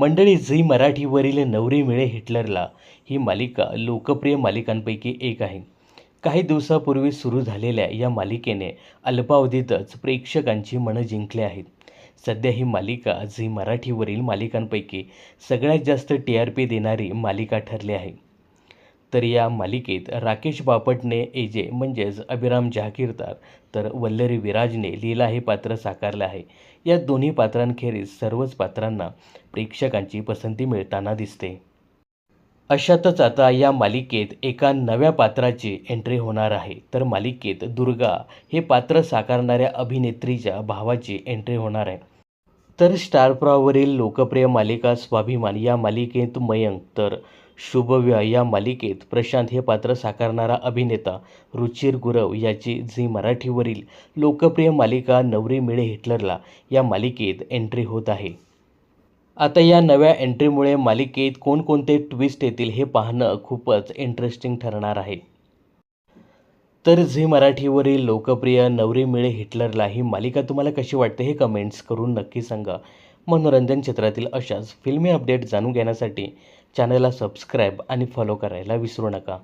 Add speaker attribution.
Speaker 1: मंडळी झी मराठीवरील नवरी मिळे हिटलरला ही मालिका लोकप्रिय मालिकांपैकी एक आहे. काही दिवसापूर्वी सुरू झालेल्या या मालिकेने अल्पावधीतच प्रेक्षकांची मनं जिंकली आहेत. सध्या ही मालिका झी मराठीवरील मालिकांपैकी सगळ्यात जास्त टी आर पी देणारी मालिका ठरली आहे. तर या मालिकेत राकेश बापटने एजे म्हणजेच अभिराम जहागीरदार तर वल्लरी विराजने लीला हे पात्र साकारलं आहे. या दोन्ही पात्रांखेरीज सर्वच पात्रांना प्रेक्षकांची पसंती मिळताना दिसते. अशातच आता या मालिकेत एका नव्या पात्राची एंट्री होणार आहे. तर मालिकेत दुर्गा हे पात्र साकारणाऱ्या अभिनेत्रीच्या भावाची एंट्री होणार आहे. तर स्टारप्रॉवरील लोकप्रिय मालिका स्वाभिमान या मालिकेत मयंक तर शुभव्य या मालिकेत प्रशांत हे पात्र साकारणारा अभिनेता रुचिर गुरव याची झी मराठीवरील लोकप्रिय मालिका नवरी मिळे हिटलरला या मालिकेत एंट्री होत आहे. आता या नव्या एंट्रीमुळे मालिकेत कोणकोणते ट्विस्ट येतील हे पाहणं खूपच इंटरेस्टिंग ठरणार आहे. तर झी मराठीवरील लोकप्रिय नवरी मिळे हिटलरला ही मालिका तुम्हाला कशी वाटते हे कमेंट्स करून नक्की सांगा. मनोरंजन क्षेत्रातील अशाच फिल्मी अपडेट जाणून घेण्यासाठी चॅनलला सबस्क्राईब आणि फॉलो करायला विसरू नका.